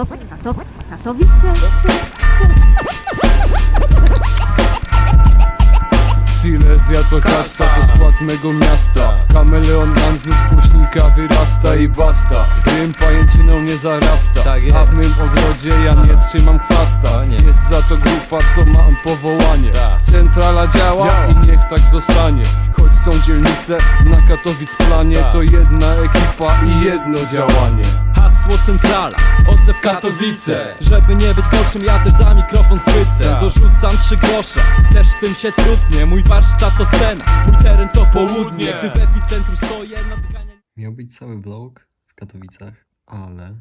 Kato- Katowice. Silesia to kasta, to skład mego miasta Kameleon nam z głośnika wyrasta i basta Rym pajęczyną nie zarasta Tak. A w mym ogrodzie ja nie trzymam chwasta. Jest za to grupa co ma powołanie Tak. Centrala działa, Działa. i niech tak zostanie Choć są dzielnice na Katowic planie Tak. To jedna ekipa i jedno działanie Hasło centrala, odzew Katowice Żeby nie być gorszym, ja też za mikrofon chwycę. Tak. Dorzucam trzy grosze, też w tym się trudnie. Mój warsztat to scena, mój teren to południe. Gdy w epicentrum stoję, nadgania Miał być cały vlog w Katowicach, ale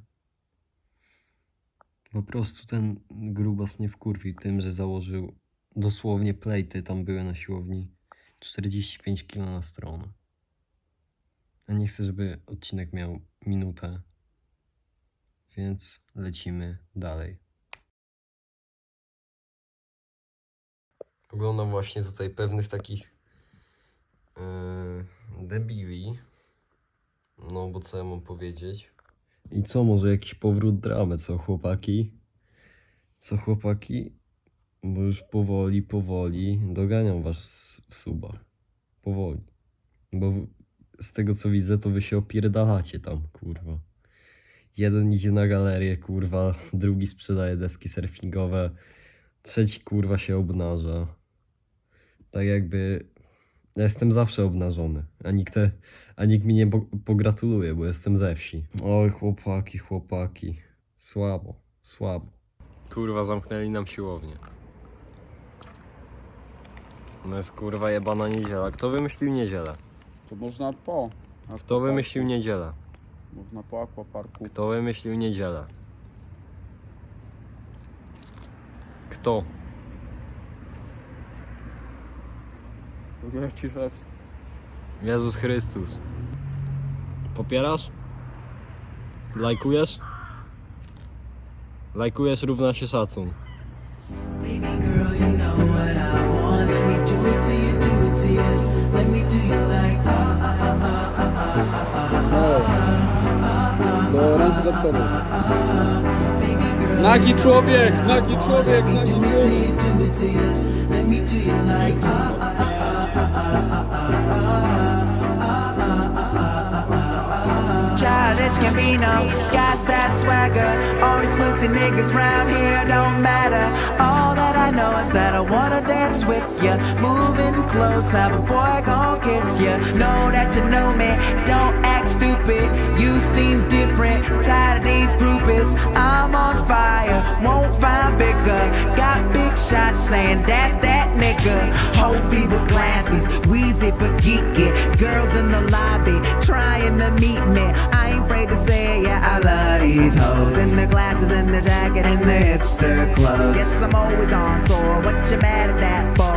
po prostu ten grubas mnie wkurwił tym, że założył dosłownie plejty, tam były na siłowni. 45 kg na stronę. Ja nie chcę, żeby odcinek miał minutę, więc lecimy dalej. Oglądam właśnie tutaj pewnych takich yy, debili. No, bo co ja mam powiedzieć? I co, może jakiś powrót dramy, co chłopaki? Co chłopaki? Bo już powoli, powoli doganiam was w subach. Powoli. Bo z tego co widzę, to wy się opierdalacie tam, kurwa. Jeden idzie na galerię, kurwa, drugi sprzedaje deski surfingowe, trzeci kurwa się obnaża. Tak jakby ja jestem zawsze obnażony, a nikt, te, a nikt mi nie po- pogratuluje, bo jestem ze wsi. Oj, chłopaki, chłopaki. Słabo, słabo. Kurwa, zamknęli nam siłownię. No jest kurwa jebana niedziela. Kto wymyślił niedzielę? To można po. Kto wymyślił niedzielę? Można po aquaparku. Kto wymyślił niedzielę? Kto? Że Jezus Chrystus. Popierasz? Lajkujesz? Lajkujesz równa się szacun. Do ręce do przodu. Nagi człowiek, nagi człowiek, nagi człowiek. you, do it to you. Let me do you like ah Childish Gambino, got that swagger. All these pussy niggas round here don't matter. All that I know is that I wanna dance with ya. Moving closer before I gon' kiss ya. Know that you know me, don't act stupid. You seem different, tired of these groupies. I'm on fire, won't find bigger. Got big shots saying that's that nigga. Whole people glasses, wheezy but geeky. Girls in the lobby trying to meet me. I ain't afraid to say it, yeah, I love these hoes. In the glasses, in the jacket, in the hipster clothes. Guess I'm always on tour. What you mad at that for?